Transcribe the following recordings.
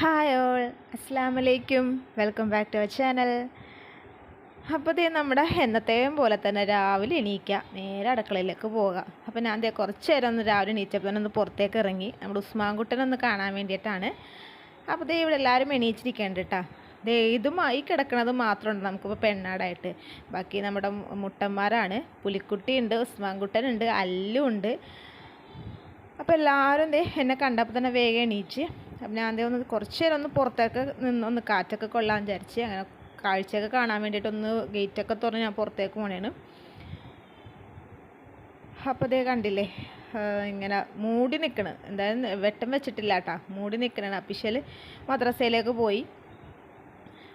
Hi all അസ്സാം വലൈക്കും welcome back to our channel അപ്പോൾ ദേ നമ്മുടെ എന്നത്തെയും പോലെ തന്നെ രാവിലെ എണീക്കുക നേരെ അടുക്കളയിലേക്ക് പോവുക അപ്പോൾ ഞാൻ ദേ കുറച്ച് നേരം ഒന്ന് രാവിലെ എണീച്ചപ്പോൾ ഒന്ന് പുറത്തേക്ക് ഇറങ്ങി. നമ്മുടെ ഉസ്മാൻകുട്ടനൊന്ന് കാണാൻ വേണ്ടിയിട്ടാണ്. അപ്പോൾ ദേ ഇവിടെ എല്ലാവരും എണീച്ചിരിക്കേണ്ട കേട്ടോ ദേ ഇതുമായി കിടക്കണത് മാത്രമുണ്ട് നമുക്കിപ്പോൾ പെണ്ണാടായിട്ട്. ബാക്കി നമ്മുടെ മുട്ടന്മാരാണ്. പുലിക്കുട്ടിയുണ്ട് ഉസ്മാൻകുട്ടനുണ്ട് അല്ലുണ്ട്. അപ്പോൾ എല്ലാവരും ദേ എന്നെ കണ്ടപ്പോൾ തന്നെ വേഗം എണീച്ച് അപ്പം ഞാൻ അതേ ഒന്ന് കുറച്ച് നേരം ഒന്ന് പുറത്തേക്ക് നിന്ന് ഒന്ന് കാറ്റൊക്കെ കൊള്ളാൻ വിചാരിച്ച് അങ്ങനെ കാഴ്ചയൊക്കെ കാണാൻ വേണ്ടിയിട്ട് ഒന്ന് ഗേറ്റൊക്കെ തുറന്ന് ഞാൻ പുറത്തേക്ക് പോണേണ്. അപ്പോൾ ദേ കണ്ടില്ലേ ഇങ്ങനെ മൂടി നിൽക്കണ് എന്തായാലും വെട്ടം വെച്ചിട്ടില്ല കേട്ടാ മൂടി നിൽക്കണ അപ്പിഷ്യൽ മദ്രസയിലേക്ക് പോയി.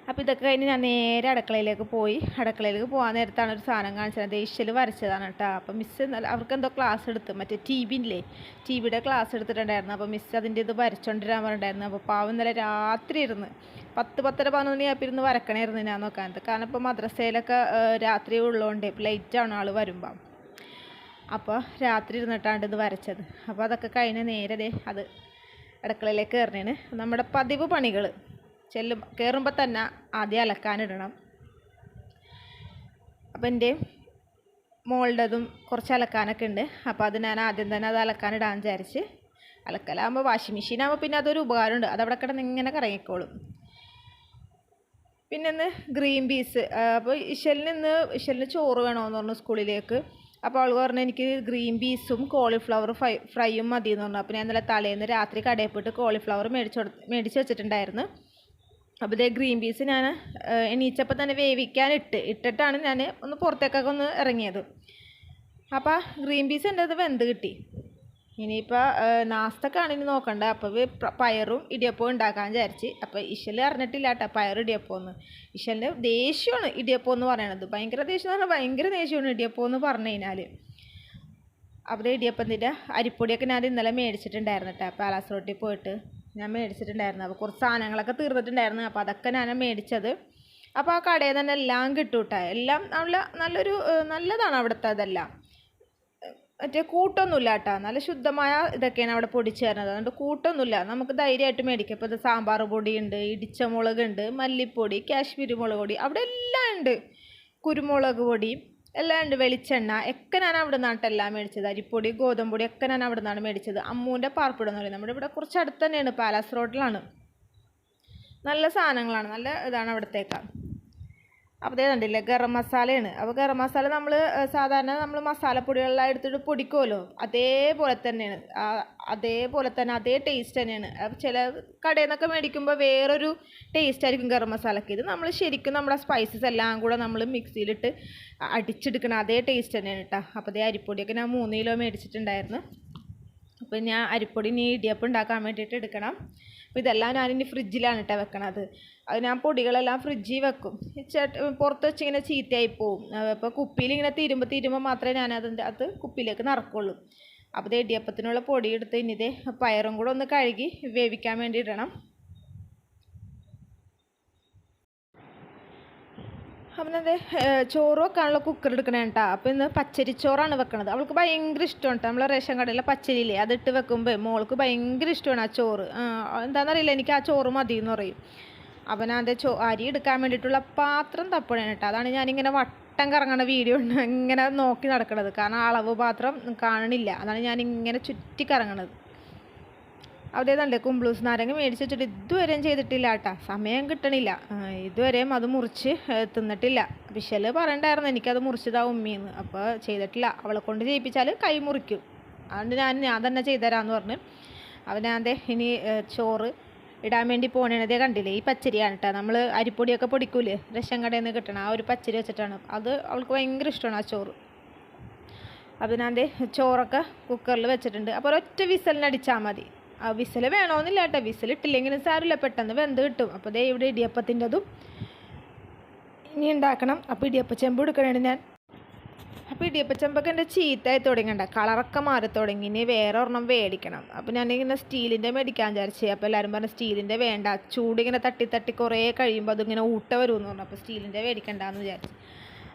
അപ്പോൾ ഇതൊക്കെ കഴിഞ്ഞ് ഞാൻ നേരെ അടുക്കളയിലേക്ക് പോയി. അടുക്കളയിലേക്ക് പോകാൻ നേരത്താണ് ഒരു സാധനം കാണിച്ചത്. ദേഷ്യൽ വരച്ചതാണ് കേട്ടോ. അപ്പോൾ മിസ്സ് അവർക്ക് എന്തോ ക്ലാസ് എടുത്ത്. മറ്റേ ടി വിയില്ലേ ടി വിയുടെ ക്ലാസ് എടുത്തിട്ടുണ്ടായിരുന്നു. അപ്പോൾ മിസ്സ് അതിന്റെ ഇത് വരച്ചോണ്ടിരാൻ പറഞ്ഞിട്ടുണ്ടായിരുന്നു. അപ്പോൾ പാവം ഇന്നലെ രാത്രി ഇരുന്ന് പത്ത് പത്തര പതിനൊന്ന് അപ്പം ഇരുന്ന് വരക്കണമായിരുന്നു ഞാൻ നോക്കാനത് കാരണം ഇപ്പോൾ മദ്രസയിലൊക്കെ രാത്രി ഉള്ളതുകൊണ്ട് ലേറ്റ് ആണ് ആൾ വരുമ്പം. അപ്പോൾ രാത്രി ഇരുന്നിട്ടാണ് ഇത് വരച്ചത്. അപ്പോൾ അതൊക്കെ കഴിഞ്ഞ് നേരെ അത് അടുക്കളയിലേക്ക് കയറണേന് നമ്മുടെ പതിവ് പണികൾ ചെല്ലും കയറുമ്പോൾ തന്നെ ആദ്യം അലക്കാനിടണം അപ്പം എന്റെ മോളുടേതും കുറച്ച് അലക്കാനൊക്കെ ഉണ്ട് അപ്പോൾ അത് ഞാൻ ആദ്യം തന്നെ അത് അലക്കാനിടാൻ വിചാരിച്ച് അലക്കലാകുമ്പോൾ വാഷിംഗ് മെഷീനാകുമ്പോൾ പിന്നെ അതൊരു ഉപകാരമുണ്ട് അതവിടെ കിടന്ന് ഇങ്ങനെ കറങ്ങിക്കോളും. പിന്നെ ഇന്ന് ഗ്രീൻ പീസ് അപ്പോൾ ഇഷലിന് ഇന്ന് ഇഷലിന് ചോറ് വേണമെന്ന് പറഞ്ഞു സ്കൂളിലേക്ക്. അപ്പോൾ അവൾ പറഞ്ഞു എനിക്ക് ഗ്രീൻ പീസും കോളിഫ്ലവർ ഫ്രൈ ഫ്രൈയും മതി എന്ന് പറഞ്ഞു. അപ്പോൾ ഞാൻ നല്ല തലേന്ന് രാത്രി കടയിൽ പോയിട്ട് കോളിഫ്ലവർ മേടിച്ചു മേടിച്ച് വെച്ചിട്ടുണ്ടായിരുന്നു. അപ്പോൾ ഇതേ ഗ്രീൻ പീസ് ഞാൻ എണീച്ചപ്പോൾ തന്നെ വേവിക്കാൻ ഇട്ട്. ഇട്ടിട്ടാണ് ഞാൻ ഒന്ന് പുറത്തേക്കൊക്കെ ഒന്ന് ഇറങ്ങിയത്. അപ്പോൾ ഗ്രീൻ പീസ് എന്റെ അത് വെന്ത് കിട്ടി. ഇനിയിപ്പോൾ നാസ്തക്കാണ് ഇനി നോക്കണ്ട. അപ്പോൾ പയറും ഇടിയപ്പവും ഉണ്ടാക്കാൻ വിചാരിച്ച്. അപ്പോൾ ഇശൽ അറിഞ്ഞിട്ടില്ല കേട്ടോ പയർ ഇടിയപ്പം എന്ന് ഇശലിന്റെ ദേഷ്യമാണ് ഇടിയപ്പം എന്ന് പറയണത്. ഭയങ്കര ദേഷ്യം എന്ന് പറഞ്ഞാൽ ഭയങ്കര ദേഷ്യമാണ് ഇടിയപ്പം എന്ന് പറഞ്ഞു കഴിഞ്ഞാൽ അവിടെ ഇടിയപ്പത്തിന്റെ അരിപ്പൊടിയൊക്കെ ഞാൻ ഇന്നലെ മേടിച്ചിട്ടുണ്ടായിരുന്നു കേട്ടോ. പാലാസ് റോട്ടിൽ പോയിട്ട്. ഞാൻ മേടിച്ചിട്ടുണ്ടായിരുന്നു. അപ്പോൾ കുറച്ച് സാധനങ്ങളൊക്കെ തീർന്നിട്ടുണ്ടായിരുന്നു. അപ്പോൾ അതൊക്കെ ഞാൻ മേടിച്ചത്. അപ്പോൾ ആ കടയിൽ തന്നെ എല്ലാം കിട്ടൂട്ട എല്ലാം നല്ല നല്ലൊരു നല്ലതാണ് അവിടുത്തെ അതെല്ലാം മറ്റേ കൂട്ടൊന്നുമില്ല കേട്ടോ നല്ല ശുദ്ധമായ ഇതൊക്കെയാണ് അവിടെ പൊടിച്ച് തരുന്നത്. അതുകൊണ്ട് കൂട്ടൊന്നുമില്ല. നമുക്ക് ധൈര്യമായിട്ട് മേടിക്കാം. ഇപ്പോൾ ഇത് സാമ്പാർ പൊടിയുണ്ട് ഇടിച്ച മുളകുണ്ട് മല്ലിപ്പൊടി കാശ്മീരി മുളക് പൊടി അവിടെ എല്ലാം ഉണ്ട്. കുരുമുളക് പൊടി എല്ലാം ഉണ്ട് വെളിച്ചെണ്ണ ഒക്കെ ഞാൻ അവിടെ നിന്നാട്ടെല്ലാം മേടിച്ചത്. അരിപ്പൊടി ഗോതമ്പ് പൊടി ഒക്കെ ഞാൻ അവിടെ നിന്നാണ് മേടിച്ചത്. അമ്മൂന്റെ പാർപ്പിടം എന്ന് പറയുന്നത് നമ്മുടെ ഇവിടെ കുറച്ച് അടുത്ത് തന്നെയാണ് പാലാസ് റോഡിലാണ് നല്ല സാധനങ്ങളാണ്. നല്ല ഇതാണ് അവിടത്തേക്ക്. അപ്പോൾ ഇതേ കണ്ടില്ലേ ഗരം മസാലയാണ്. അപ്പോൾ ഗരം മസാല നമ്മൾ സാധാരണ നമ്മൾ മസാലപ്പൊടികളെല്ലാം എടുത്തിട്ട് പൊടിക്കുമല്ലോ അതേപോലെ തന്നെയാണ്. ആ, അതേപോലെ തന്നെ അതേ ടേസ്റ്റ് തന്നെയാണ്. അപ്പോൾ ചില കടയിൽ നിന്നൊക്കെ മേടിക്കുമ്പോൾ വേറൊരു ടേസ്റ്റ് ആയിരിക്കും ഗരം മസാലയ്ക്ക് ഇത് നമ്മൾ ശരിക്കും നമ്മുടെ സ്പൈസസ് എല്ലാം കൂടെ നമ്മൾ മിക്സിയിലിട്ട് അടിച്ചെടുക്കണം അതേ ടേസ്റ്റ് തന്നെയാണ് കേട്ടോ അപ്പോൾ അതേ അരിപ്പൊടിയൊക്കെ ഞാൻ മൂന്ന് കിലോ മേടിച്ചിട്ടുണ്ടായിരുന്നു. അപ്പോൾ ഞാൻ അരിപ്പൊടി ഇനി ഇടിയപ്പം ഉണ്ടാക്കാൻ വേണ്ടിയിട്ട് എടുക്കണം. അപ്പോൾ ഇതെല്ലാം ഞാനിനി ഫ്രിഡ്ജിലാണ് കേട്ടോ വെക്കണത്. അത് ഞാൻ പൊടികളെല്ലാം ഫ്രിഡ്ജിൽ വെക്കും. ചേട്ട പുറത്ത് വെച്ച് ഇങ്ങനെ ചീത്തയായി പോവും. അപ്പോൾ കുപ്പിയിൽ ഇങ്ങനെ തീരുമ്പോൾ തീരുമ്പോൾ മാത്രമേ ഞാനതിന്റെ അത് കുപ്പിയിലേക്ക് നിറക്കുള്ളൂ അപ്പോൾ ഇത് ഇടിയപ്പത്തിനുള്ള പൊടി എടുത്ത് ഇനി ഇതേ പയറും കൂടെ ഒന്ന് കഴുകി വേവിക്കാൻ വേണ്ടി ഇടണം അപ്പം അതെ ചോറ് വെക്കാനുള്ള കുക്കർ എടുക്കണേ കേട്ടോ അപ്പോൾ ഇന്ന് പച്ചരിച്ചോറാണ് വെക്കണത്. അവൾക്ക് ഭയങ്കര ഇഷ്ടമാണ് കേട്ടോ നമ്മളെ റേഷൻ കടയിലെ പച്ചരിയില്ലേ അതിട്ട് വെക്കുമ്പോൾ മോൾക്ക് ഭയങ്കര ഇഷ്ടമാണ് ആ ചോറ്. എന്താണെന്നറിയില്ല എനിക്ക് ആ ചോറ് മതി എന്ന് പറയും. അപ്പം ഞാൻ അത് ചോ അരി എടുക്കാൻ വേണ്ടിയിട്ടുള്ള പാത്രം തപ്പണേ കേട്ടോ അതാണ് ഞാനിങ്ങനെ വട്ടം കറങ്ങണ വീഡിയോ ഉണ്ട് ഇങ്ങനെ നോക്കി നടക്കണത്. കാരണം അളവ് പാത്രം കാണണില്ല. അതാണ് ഞാൻ ഇങ്ങനെ ചുറ്റി കറങ്ങണത് അതേതല്ലേ കുംബ്ലൂസ് നാരങ്ങ മേടിച്ച് വെച്ചിട്ട് ഇതുവരെയും ചെയ്തിട്ടില്ല കേട്ടാ. സമയം കിട്ടണില്ല. ഇതുവരെയും അത് മുറിച്ച് തിന്നിട്ടില്ല. വിശൽ പറയണ്ടായിരുന്നു എനിക്കത് മുറിച്ചതാ ഉമ്മിന്ന്. അപ്പോൾ ചെയ്തിട്ടില്ല. അവളെ കൊണ്ട് ചെയ്യിപ്പിച്ചാൽ കൈ മുറിക്കും. അതുകൊണ്ട് ഞാൻ ഞാൻ തന്നെ ചെയ്തുതരാമെന്ന് പറഞ്ഞു. ദേ ഇനി ചോറ് ഇടാൻ വേണ്ടി പോണേണതേ കണ്ടില്ലേ? ഈ പച്ചരിയാണ് കേട്ടോ നമ്മൾ അരിപ്പൊടിയൊക്കെ പൊടിക്കൂലേ? റേഷൻ കടയിൽ നിന്ന് കിട്ടണം ആ ഒരു പച്ചരി വെച്ചിട്ടാണ്. അത് അവൾക്ക് ഭയങ്കര ഇഷ്ടമാണ് ആ ചോറ്. അപ്പോൾ ഞാൻ ചോറൊക്കെ കുക്കറിൽ വെച്ചിട്ടുണ്ട്. അപ്പോൾ ഒരൊറ്റ വിസലിനടിച്ചാൽ മതി. ആ വിസൽ വേണമെന്നില്ല കേട്ടോ വിസൽ ഇട്ടില്ലെങ്കിലും സാരമില്ല. പെട്ടെന്ന് വെന്ത് കിട്ടും. അപ്പോൾ ദേ ഇവിടെ ഇടിയപ്പത്തിന്റെതും ഇനി ഉണ്ടാക്കണം. അപ്പോൾ ഇടിയപ്പ ചെമ്പ് എടുക്കണേ ഞാൻ. അപ്പോൾ ഇടിയപ്പച്ചമ്പൊക്കെ എന്റെ ചീത്തയായി തുടങ്ങണ്ട കളറൊക്കെ മാറി തുടങ്ങി. ഇനി വേറെ ഒരെണ്ണം മേടിക്കണം അപ്പോൾ ഞാനിങ്ങനെ സ്റ്റീലിന്റെ മേടിക്കാൻ വിചാരിച്ചേ. അപ്പോൾ എല്ലാവരും പറഞ്ഞു സ്റ്റീലിന്റെ വേണ്ട. ചൂടിങ്ങനെ തട്ടി തട്ടി കുറേ കഴിയുമ്പോൾ അതിങ്ങനെ ഊട്ട വരുമെന്ന് പറഞ്ഞു. അപ്പോൾ സ്റ്റീലിന്റെ മേടിക്കണ്ടെന്ന് വിചാരിച്ചു.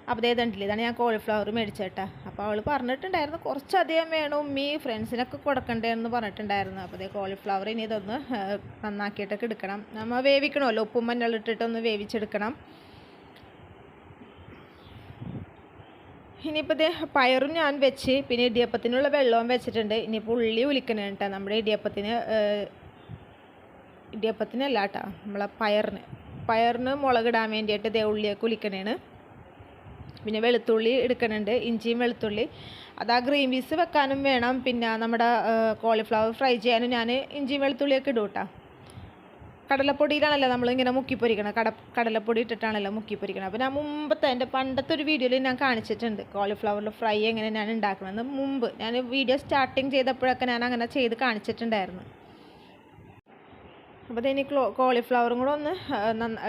അപ്പോൾ ഇതേ തണ്ടില്ല ഇതാണ് ഞാൻ കോളിഫ്ലവർ മേടിച്ചേട്ടാ അപ്പോൾ അവൾ പറഞ്ഞിട്ടുണ്ടായിരുന്നു കുറച്ചധികം വേണം ഉമ്മി ഫ്രണ്ട്സിനൊക്കെ കൊടുക്കണ്ടേന്ന് പറഞ്ഞിട്ടുണ്ടായിരുന്നു. അപ്പോൾ ഇതേ കോളിഫ്ലവർ ഇനി ഇതൊന്ന് നന്നാക്കിയിട്ടൊക്കെ എടുക്കണം. നമ്മൾ വേവിക്കണമല്ലോ? ഉപ്പും മഞ്ഞളിട്ടിട്ടൊന്ന് വേവിച്ചെടുക്കണം. ഇനിയിപ്പോൾ ഇത് പയറും ഞാൻ വെച്ച് പിന്നെ ഇടിയപ്പത്തിനുള്ള വെള്ളവും വെച്ചിട്ടുണ്ട്. ഇനിയിപ്പോൾ ഉള്ളി ഉലിക്കണം കേട്ടോ നമ്മുടെ ഇടിയപ്പത്തിന് ഇടിയപ്പത്തിനല്ല കേട്ടോ നമ്മളെ പയറിന്. പയറിന് മുളകിടാൻ വേണ്ടിയിട്ട് ദേ ഉള്ളിയൊക്കെ ഉലിക്കണേണ്. പിന്നെ വെളുത്തുള്ളി എടുക്കണുണ്ട്. ഇഞ്ചിയും വെളുത്തുള്ളി. അത് ആ ഗ്രീൻ പീസ് വെക്കാനും വേണം. പിന്നെ നമ്മുടെ കോളിഫ്ലവർ ഫ്രൈ ചെയ്യാനും ഞാൻ ഇഞ്ചിയും വെളുത്തുള്ളിയൊക്കെ ഇടും കേട്ടോ കടലപ്പൊടിയിലാണല്ലോ നമ്മളിങ്ങനെ മുക്കിപ്പൊരിക്കണം കട കടലപ്പൊടി ഇട്ടിട്ടാണല്ലോ മുക്കിപ്പൊരിക്കണം അപ്പോൾ ഞാൻ മുമ്പത്തെ എന്റെ പണ്ടത്തെ ഒരു വീഡിയോയിൽ ഞാൻ കാണിച്ചിട്ടുണ്ട്. കോളിഫ്ലവറിൽ ഫ്രൈ എങ്ങനെ ഞാൻ ഉണ്ടാക്കണമെന്ന് മുമ്പ് ഞാൻ വീഡിയോ സ്റ്റാർട്ടിങ് ചെയ്തപ്പോഴൊക്കെ ഞാൻ അങ്ങനെ ചെയ്ത് കാണിച്ചിട്ടുണ്ടായിരുന്നു. അപ്പോൾ ഇതിന് കോളിഫ്ലവറും കൂടെ ഒന്ന്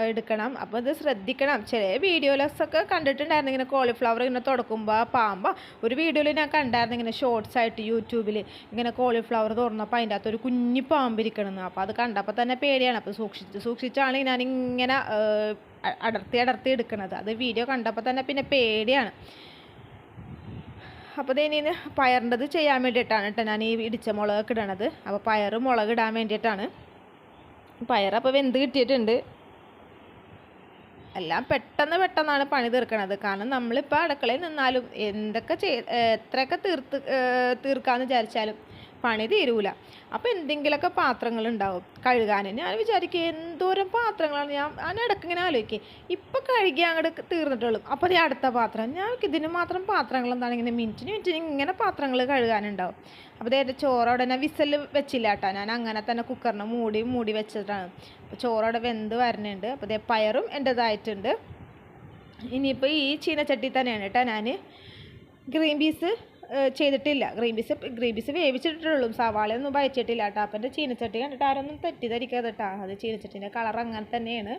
എടുക്കണം. അപ്പോൾ ഇത് ശ്രദ്ധിക്കണം. ചില വീഡിയോയിലൊക്കെ കണ്ടിട്ടുണ്ടായിരുന്നു ഇങ്ങനെ കോളിഫ്ലവർ ഇങ്ങനെ തുടക്കുമ്പോൾ പാമ്പ ഒരു വീഡിയോയിൽ ഞാൻ കണ്ടായിരുന്നു ഇങ്ങനെ ഷോർട്സ് ആയിട്ട് യൂട്യൂബിൽ ഇങ്ങനെ കോളിഫ്ലവർ തുറന്നപ്പോൾ അതിന്റെ അകത്ത് ഒരു കുഞ്ഞു പാമ്പ് ഇരിക്കണമെന്ന് അപ്പോൾ അത് കണ്ടപ്പോൾ തന്നെ പേടിയാണ്. അപ്പോൾ സൂക്ഷിച്ച് സൂക്ഷിച്ചാണ് ഞാനിങ്ങനെ അടർത്തി അടർത്തി എടുക്കണത്. അത് വീഡിയോ കണ്ടപ്പോൾ തന്നെ പിന്നെ പേടിയാണ്. അപ്പോൾ ഇനി പയറിന്റെത് ചെയ്യാൻ വേണ്ടിയിട്ടാണ് കേട്ടോ ഞാൻ ഈ ഇടിച്ച മുളക് ഇടണത്. അപ്പോൾ പയറും മുളക് ഇടാൻ വേണ്ടിയിട്ടാണ്. പയറപ്പോൾ വെന്ത് കിട്ടിയിട്ടുണ്ട്. എല്ലാം പെട്ടെന്ന് പെട്ടെന്നാണ് പണി തീർക്കണത്. കാരണം നമ്മളിപ്പോൾ അടുക്കളയിൽ നിന്നാലും എന്തൊക്കെ ചെയ് എത്രയൊക്കെ തീർത്ത് തീർക്കാമെന്ന് വിചാരിച്ചാലും പണി തീരൂല. അപ്പോൾ എന്തെങ്കിലുമൊക്കെ പാത്രങ്ങൾ ഉണ്ടാവും കഴുകാൻ ഞാൻ വിചാരിക്കുക എന്തോരം പാത്രങ്ങളാണ് ഞാൻ ഇടയ്ക്ക് ഇങ്ങനെ ആലോചിക്കും. ഇപ്പം കഴുകി അങ്ങോട്ട് തീർന്നിട്ടുള്ളൂ. അപ്പോൾ ഈ അടുത്ത പാത്രം. ഞാൻ ഇതിന് മാത്രം പാത്രങ്ങൾ എന്താണ് ഇങ്ങനെ മിനിറ്റിന് മിനിറ്റിന് ഇങ്ങനെ പാത്രങ്ങൾ കഴുകാനുണ്ടാവും. അപ്പോൾ ഇതേ ചോറവിടെ തന്നെ വിസൽ വെച്ചില്ല കേട്ടോ. ഞാൻ അങ്ങനെ തന്നെ കുക്കറിനെ മൂടി മൂടി വെച്ചിട്ടാണ്. അപ്പോൾ ചോറോടെ വെന്ത് വരണുണ്ട്. അപ്പോൾ ഇതേ പയറും എന്റെതായിട്ടുണ്ട്. ഇനിയിപ്പോൾ ഈ ചീനച്ചട്ടി തന്നെയാണ് കേട്ടോ ഞാൻ ഗ്രീൻ പീസ് ചെയ്തിട്ടില്ല. ഗ്രീൻ പീസ് ഗ്രീൻ പീസ് വേവിച്ചിട്ടുള്ളൂ. സവാളയൊന്നും വയച്ചിട്ടില്ല കേട്ടോ. അപ്പം എന്റെ ചീനച്ചട്ടി കണ്ടിട്ട് ആരൊന്നും തെറ്റിദ്ധരിക്കാതെ കേട്ടോ. അത് ചീനച്ചട്ടീന്റെ കളർ അങ്ങനെ തന്നെയാണ്.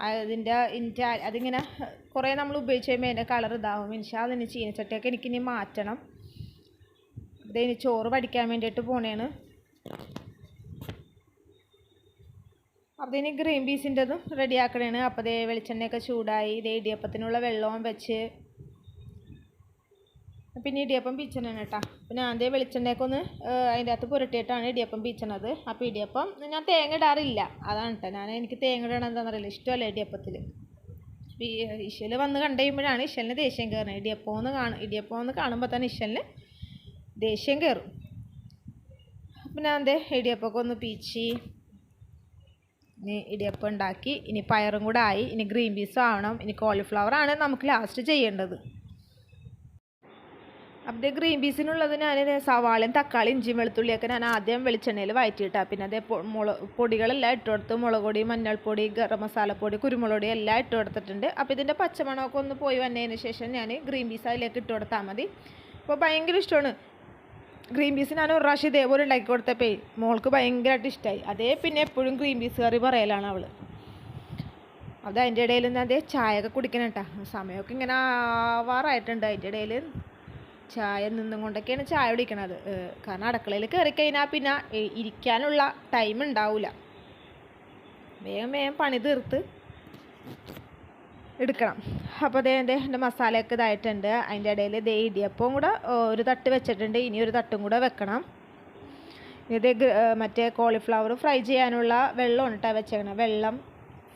അതിന്റെ ഇന്റെ അതിങ്ങനെ കുറേ നമ്മൾ ഉപയോഗിച്ച് കഴിയുമ്പോൾ അതിന്റെ കളർ ഇതാവും. എനിക്ക് അതിന് ചീനച്ചട്ടിയൊക്കെ എനിക്കിനി മാറ്റണം. ഇത് ഇനി ചോറ് പഠിക്കാൻ വേണ്ടിയിട്ട് പോണേണ്. അപ്പം ഇനി ഗ്രീൻ പീസിന്റെതും റെഡിയാക്കണേണ്. അപ്പോൾ ദേ വെളിച്ചെണ്ണയൊക്കെ ചൂടായി. ഇതേ ഇടിയപ്പത്തിനുള്ള വെള്ളവും വെച്ച് പിന്നെ ഇടിയപ്പം പീച്ചണാണ് കേട്ടോ പിന്നെ ദേ വെളിച്ചെണ്ണയൊക്കെ ഒന്ന് അതിന്റെ അകത്ത് പുരട്ടിയിട്ടാണ് ഇടിയപ്പം പീച്ചണത്. അപ്പോൾ ഇടിയപ്പം ഞാൻ തേങ്ങ ഇടാറില്ല. അതാണ് കേട്ടോ ഞാൻ എനിക്ക് തേങ്ങ ഇടണം എന്താണെന്നറിയില്ല ഇഷ്ടമല്ല ഇടിയപ്പത്തിൽ ഇഷൽ വന്ന് കണ്ടു കഴിയുമ്പോഴാണ് ഇഷലിന് ദേഷ്യം കയറുന്നത് ഇടിയപ്പം എന്ന് കാണും ഇടിയപ്പം എന്ന് കാണുമ്പോൾ തന്നെ ഇഷലിന് ദേഷ്യം കയറും ഞാൻ ദേ ഇടിയപ്പമൊക്കെ ഒന്ന് പീച്ചി. ഇനി ഇടിയപ്പം ഉണ്ടാക്കി. ഇനി പയറും കൂടെ ആയി. ഇനി ഗ്രീൻ പീസും ആവണം. ഇനി കോളിഫ്ലവർ ആണ് നമുക്ക് ലാസ്റ്റ് ചെയ്യേണ്ടത്. അപ്പോൾ ഗ്രീൻ പീസിനുള്ളത് ഞാൻ സവാളയും തക്കാളി ഇഞ്ചിയും വെളുത്തുള്ളിയൊക്കെ ഞാൻ ആദ്യം വെളിച്ചെണ്ണയിൽ വഴറ്റിയിട്ടാണ് പിന്നെ അതേ മുള പൊടികളെല്ലാം ഇട്ട് കൊടുത്ത് മുളക് പൊടി മഞ്ഞൾപ്പൊടി ഗരം മസാലപ്പൊടി കുരുമുളക് എല്ലാം ഇട്ട് കൊടുത്തിട്ടുണ്ട് അപ്പോൾ ഇതിന്റെ പച്ചമണമൊക്കെ ഒന്ന് പോയി വന്നതിന് ശേഷം ഞാൻ ഗ്രീൻ പീസ് അതിലേക്ക് ഇട്ട് കൊടുത്താൽ മതി. അപ്പോൾ ഭയങ്കര ഇഷ്ടമാണ് ഗ്രീൻ പീസ് ഞാൻ ഒരു പ്രാവശ്യം ഇതേപോലെ ഉണ്ടാക്കി കൊടുത്തപ്പോൾ മോൾക്ക് ഭയങ്കരമായിട്ട് ഇഷ്ടമായി അതേ പിന്നെ എപ്പോഴും ഗ്രീൻ പീസ് കറി പറയലാണ് അവൾ അത് അതിന്റെ ഇടയിൽ നിന്ന് അതേ ചായയൊക്കെ കുടിക്കണം കേട്ടോ സമയമൊക്കെ ഇങ്ങനെ ആവാറായിട്ടുണ്ട്. അതിന്റെ ഇടയിൽ ചായ നിന്നും കൊണ്ടൊക്കെയാണ് ചായ കുടിക്കണത്. കാരണം അടുക്കളയിൽ കയറി കഴിഞ്ഞാൽ പിന്നെ ഇരിക്കാനുള്ള ടൈം ഉണ്ടാവില്ല വേഗം വേഗം പണി തീർത്ത് എടുക്കണം. അപ്പോൾ അതേ എന്റെ എന്റെ മസാലയൊക്കെ ഇതായിട്ടുണ്ട്. അതിന്റെ ഇടയിൽ ദേ ഇടിയപ്പവും കൂടെ ഒരു തട്ട് വെച്ചിട്ടുണ്ട്. ഇനി ഒരു തട്ടും കൂടെ വെക്കണം. ഇത് മറ്റേ കോളിഫ്ലവർ ഫ്രൈ ചെയ്യാനുള്ള വെള്ളമാണ് കേട്ടോ വെച്ചേക്കണം വെള്ളം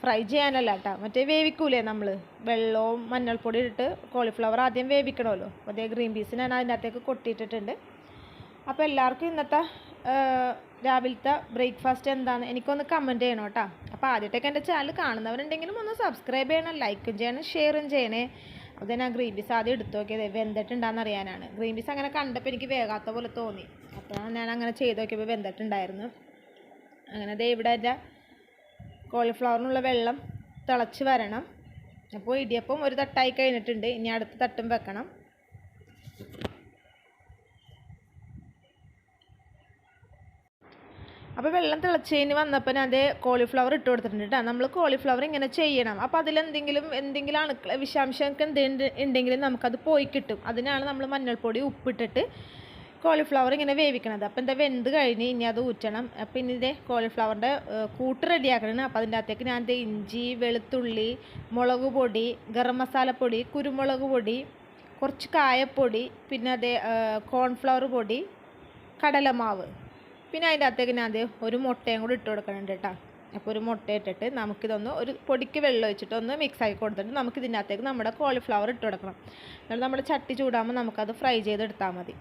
ഫ്രൈ ചെയ്യാനല്ല കേട്ടോ. മറ്റേ വേവിക്കൂലേ നമ്മൾ വെള്ളവും മഞ്ഞൾപ്പൊടി ഇട്ട് കോളിഫ്ലവർ ആദ്യം വേവിക്കണമല്ലോ. അപ്പോൾ അതേ ഗ്രീൻ പീസ് ഞാൻ അതിനകത്തേക്ക് കൊട്ടിയിട്ടിട്ടുണ്ട്. അപ്പോൾ എല്ലാവർക്കും ഇന്നത്തെ രാവിലത്തെ ബ്രേക്ക്ഫാസ്റ്റ് എന്താണ് എനിക്കൊന്ന് കമന്റ് ചെയ്യണം കേട്ടോ. അപ്പോൾ ആദ്യത്തേക്ക് എന്റെ ചാനൽ കാണുന്നവരുണ്ടെങ്കിലും ഒന്ന് സബ്സ്ക്രൈബ് ചെയ്യണം ലൈക്കും ചെയ്യണം ഷെയറും ചെയ്യണേ. അത് ഞാൻ ഗ്രീൻ പീസ് ആദ്യം എടുത്തു നോക്കിയത് വെന്തിട്ടുണ്ടാന്ന് അറിയാനാണ്. ഗ്രീൻ പീസ് അങ്ങനെ കണ്ടപ്പോൾ എനിക്ക് വേഗാത്ത പോലെ തോന്നി. അപ്പോഴാണ് ഞാൻ അങ്ങനെ ചെയ്ത് നോക്കിയപ്പോൾ വെന്തിട്ടുണ്ടായിരുന്നു. അങ്ങനെ ദേ ഇവിടെ എന്റെ കോളിഫ്ലവറിനുള്ള വെള്ളം തിളച്ച് വരണം. അപ്പോൾ ഇടിയപ്പം ഒരു തട്ടായി കഴിഞ്ഞിട്ടുണ്ട്. ഇനി അടുത്ത തട്ടും വെക്കണം. അപ്പോൾ വെള്ളം തിളച്ച് കഴിഞ്ഞ് വന്നപ്പോൾ ഞാൻ അതേ കോളിഫ്ലവർ ഇട്ട് കൊടുത്തിട്ടുണ്ട് കേട്ടോ നമ്മൾ കോളിഫ്ലവർ ഇങ്ങനെ ചെയ്യണം. അപ്പോൾ അതിലെന്തെങ്കിലും എന്തെങ്കിലും അണുക്കള വിഷാംശമൊക്കെ എന്തെങ്കിലും ഉണ്ടെങ്കിൽ നമുക്കത് പോയി കിട്ടും. അതിനാണ് നമ്മൾ മഞ്ഞൾപ്പൊടി ഉപ്പിട്ടിട്ട് കോളിഫ്ലവർ ഇങ്ങനെ വേവിക്കണത്. അപ്പോൾ എന്താ വെന്ത് കഴിഞ്ഞ് ഇനി അത് ഊറ്റണം. അപ്പോൾ ഇനി ഇതേ കോളിഫ്ലവറിന്റെ കൂട്ട് റെഡിയാക്കണം അപ്പോൾ അതിന്റെ അകത്തേക്ക് ഞാൻ ഇഞ്ചി വെളുത്തുള്ളി മുളക് പൊടി ഗരം മസാലപ്പൊടി കുരുമുളക് പൊടി കുറച്ച് കായപ്പൊടി പിന്നെ അതേ കോൺഫ്ലവർ പൊടി കടലമാവ്. പിന്നെ അതിന്റെ അകത്തേക്ക് ഞാൻ ഒരു മുട്ടയും കൂടി ഇട്ട് കൊടുക്കണുണ്ട് കേട്ടോ. അപ്പോൾ ഒരു മുട്ട ഇട്ടിട്ട് നമുക്കിതൊന്ന് ഒരു പൊടിക്ക് വെള്ളം ഒഴിച്ചിട്ട് ഒന്ന് മിക്സ് ആക്കി കൊടുത്തിട്ട് നമുക്ക് ഇതിന്റെ അകത്തേക്ക് നമ്മുടെ കോളിഫ്ലവർ ഇട്ട് കൊടുക്കണം. എന്നാൽ നമ്മുടെ ചട്ടി ചൂടാകുമ്പോൾ നമുക്കത് ഫ്രൈ ചെയ്തെടുത്താൽ മതി.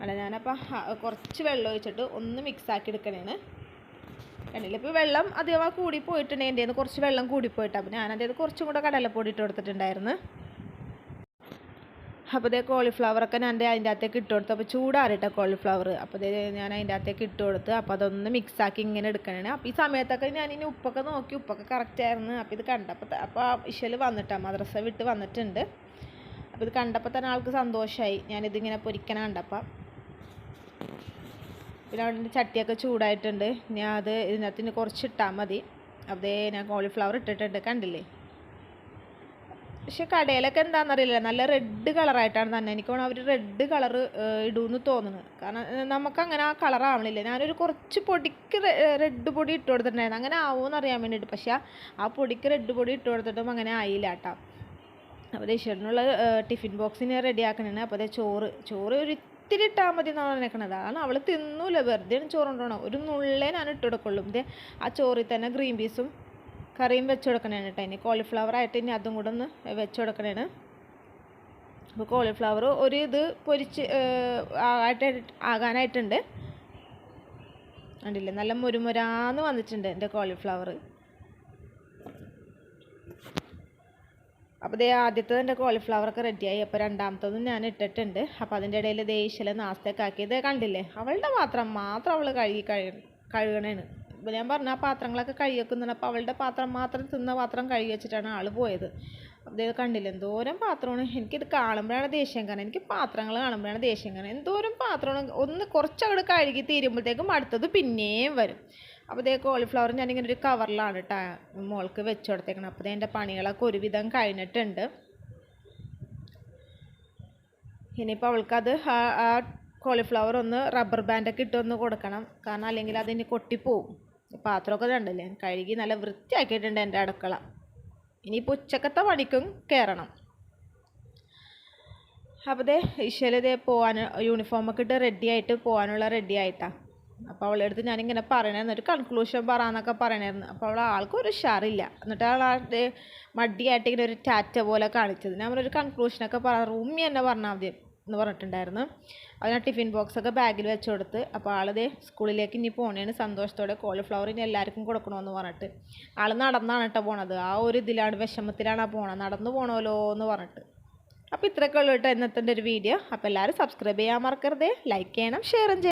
അല്ല ഞാനപ്പോൾ കുറച്ച് വെള്ളം ഒഴിച്ചിട്ട് ഒന്ന് മിക്സ് ആക്കി എടുക്കണേന് കണ്ടില്ല? ഇപ്പോൾ വെള്ളം അഥവാ കൂടി പോയിട്ടുണ്ടെങ്കിൽ എന്റെ നിന്ന് കുറച്ച് വെള്ളം കൂടിപ്പോയിട്ട് അപ്പോൾ ഞാൻ അതിൽ കുറച്ചും കൂടെ കടലപ്പൊടി ഇട്ട് കൊടുത്തിട്ടുണ്ടായിരുന്നു. അപ്പോൾ ഇതേ കോളിഫ്ലവറൊക്കെ ഞാൻ അതിന്റെ അകത്തേക്ക് ഇട്ട് കൊടുത്തു. അപ്പോൾ ചൂടാറിട്ട കോളിഫ്ലവർ അപ്പോൾ ഇതേ ഞാൻ അതിന്റെ അകത്തേക്ക് ഇട്ട് കൊടുത്ത്. അപ്പോൾ അതൊന്ന് മിക്സാക്കി ഇങ്ങനെ എടുക്കണേ അപ്പോൾ ഈ സമയത്തൊക്കെ ഞാൻ ഇനി ഉപ്പൊക്കെ നോക്കി. ഉപ്പൊക്കെ കറക്റ്റ് ആയിരുന്നു. അപ്പോൾ ഇത് കണ്ടപ്പോൾ അപ്പോൾ ഇഷൽ വന്നിട്ടാണ് മദ്രസ വിട്ട് വന്നിട്ടുണ്ട്. അപ്പോൾ ഇത് കണ്ടപ്പോൾ തന്നെ ആൾക്ക് സന്തോഷമായി ഞാനിതിങ്ങനെ പൊരിക്കണ കണ്ടപ്പോൾ പിന്നെ അവിടെ ചട്ടിയൊക്കെ ചൂടായിട്ടുണ്ട്. ഞാൻ അത് ഇതിനകത്ത് ഇനി കുറച്ച് ഇട്ടാൽ മതി. അതേ ഞാൻ കോളിഫ്ലവർ ഇട്ടിട്ടുണ്ട്. കണ്ടില്ലേ? പക്ഷെ കടയിലൊക്കെ എന്താണെന്നറിയില്ല. നല്ല റെഡ് കളറായിട്ടാണ് തന്നെ. എനിക്ക് വേണം അവർ റെഡ് കളറ് ഇടുമെന്ന് തോന്നുന്നു. കാരണം നമുക്ക് അങ്ങനെ ആ കളർ ആവണില്ല. ഞാനൊരു കുറച്ച് പൊടിക്ക് റെഡ് പൊടി ഇട്ട് കൊടുത്തിട്ടുണ്ടായിരുന്നു. അങ്ങനെ ആവുമെന്ന് അറിയാൻ വേണ്ടിയിട്ട്. പക്ഷെ ആ പൊടിക്ക് റെഡ് പൊടി ഇട്ട് കൊടുത്തിട്ടും അങ്ങനെ ആയില്ല കേട്ടോ. അപ്പോൾ ഈശ്വരനുള്ള ടിഫിൻ ബോക്സിന് റെഡി ആക്കണേ അപ്പോൾ അതേ ചോറ്. ചോറ് ഒരു ഇത്തിരി ഇട്ടാൽ മതി എന്നാണ് നിനക്കണത്. അതാണ് അവൾ തിന്നൂല വെറുതെ ചോറ് കൊണ്ടുപോകണം ഒരു നുള്ളേ ഞാൻ ഇട്ട് കൊടുക്കുള്ളൂ. ഇതേ ആ ചോറിൽ തന്നെ ഗ്രീൻ പീസും കറിയും വെച്ച് കൊടുക്കണേണ് കേട്ടോ. ഇനി കോളിഫ്ലവർ ആയിട്ട് ഇനി അതും കൂടെ ഒന്ന് വെച്ച് കൊടുക്കണേണ്. അപ്പോൾ കോളിഫ്ലവർ ഒരു ഇത് പൊരിച്ച് ആയിട്ട് ആകാനായിട്ടുണ്ട്. കണ്ടില്ലേ? നല്ല മുരുമുരാന്ന് വന്നിട്ടുണ്ട് എന്റെ കോളിഫ്ലവർ അപ്പോൾ ദേ ആദ്യത്തത് എന്റെ കോളിഫ്ലവറൊക്കെ റെഡിയായി അപ്പോൾ രണ്ടാമത്തതും ഞാൻ ഇട്ടിട്ടുണ്ട്. അപ്പോൾ അതിന്റെ ഇടയിൽ ദേ നാസ്തയൊക്കെ ആക്കിയത് കണ്ടില്ലേ? അവളുടെ പാത്രം മാത്രം അവൾ കഴുകി കഴു കഴുകണേണ്. ഇപ്പോൾ ഞാൻ പറഞ്ഞ ആ പാത്രങ്ങളൊക്കെ കഴുകി വെക്കുന്നുണ്ട് അപ്പോൾ അവളുടെ പാത്രം മാത്രം തിന്ന പാത്രം കഴുകി വെച്ചിട്ടാണ് ആൾ പോയത്. അപ്പോൾ ഇത് കണ്ടില്ലേ? എന്തോരം പാത്രമാണ്. എനിക്കിത് കാണുമ്പോഴാണ് ദേഷ്യം കാരണം. എനിക്ക് പാത്രങ്ങൾ കാണുമ്പോഴാണ് ദേഷ്യം കാരണം. എന്തോരം പാത്രമാണ്. ഒന്ന് കുറച്ചങ്ങോട്ട് കഴുകി തീരുമ്പോഴത്തേക്കും അടുത്തത് പിന്നെയും വരും. അപ്പോൾ ഇതേ കോളിഫ്ലവർ ഞാനിങ്ങനെ ഒരു കവറിലാണ് കേട്ടോ മോൾക്ക് വെച്ച് കൊടുത്തേക്കണം അപ്പോൾ എന്റെ പണികളൊക്കെ ഒരുവിധം കഴിഞ്ഞിട്ടുണ്ട്. ഇനിയിപ്പോൾ അവൾക്കത് ആ കോളിഫ്ലവർ ഒന്ന് റബ്ബർ ബാൻഡൊക്കെ ഇട്ടൊന്ന് കൊടുക്കണം. കാരണം അല്ലെങ്കിൽ അതിന് കൊട്ടിപ്പോവും പാത്രമൊക്കെ കണ്ടില്ലേ? കഴുകി നല്ല വൃത്തിയാക്കിയിട്ടുണ്ട് എന്റെ അടുക്കള. ഇനിയിപ്പോൾ ഉച്ചക്കത്തെ പണിക്കും കയറണം അപ്പോൾ ദേ ദേ പോകാൻ യൂണിഫോമൊക്കെ ഇട്ട് റെഡി ആയിട്ട് പോകാനുള്ള റെഡി ആയിട്ടാ. അപ്പോൾ അവളുടെ അടുത്ത് ഞാനിങ്ങനെ പറയണമായിരുന്നു ഒരു കൺക്ലൂഷൻ പറയാന്നൊക്കെ പറയണമായിരുന്നു അപ്പോൾ അവൾ ആൾക്കും ഒരു ഉഷാറില്ല. എന്നിട്ട് അവൾ ആളുടെ മടിയായിട്ട് ഇങ്ങനെ ഒരു ടാറ്റ പോലെ കാണിച്ചത്. ഞാൻ ഒരു കൺക്ലൂഷനൊക്കെ പറ. റൂമി തന്നെ പറഞ്ഞാൽ മതി എന്ന് പറഞ്ഞിട്ടുണ്ടായിരുന്നു. അതിനാ ടിഫിൻ ബോക്സ് ഒക്കെ ബാഗിൽ വെച്ച് കൊടുത്ത് അപ്പോൾ ആളത് സ്കൂളിലേക്ക് ഇനി പോണേന് സന്തോഷത്തോടെ കോളിഫ്ലവർ ഇനി എല്ലാവർക്കും കൊടുക്കണമെന്ന് പറഞ്ഞിട്ട് ആൾ നടന്നാണ് കേട്ടോ പോണത്. ആ ഒരു ഇതിലാണ് വിഷമത്തിലാണ് ആ പോണത്. നടന്നു പോണമല്ലോ എന്ന് പറഞ്ഞിട്ട്. അപ്പോൾ ഇത്രയൊക്കെ ഉള്ളൂ കേട്ടോ ഇന്നത്തെ ഒരു വീഡിയോ അപ്പോൾ എല്ലാവരും സബ്സ്ക്രൈബ് ചെയ്യാൻ മറക്കരുത്. ലൈക്ക് ചെയ്യണം ഷെയറും ചെയ്യണം.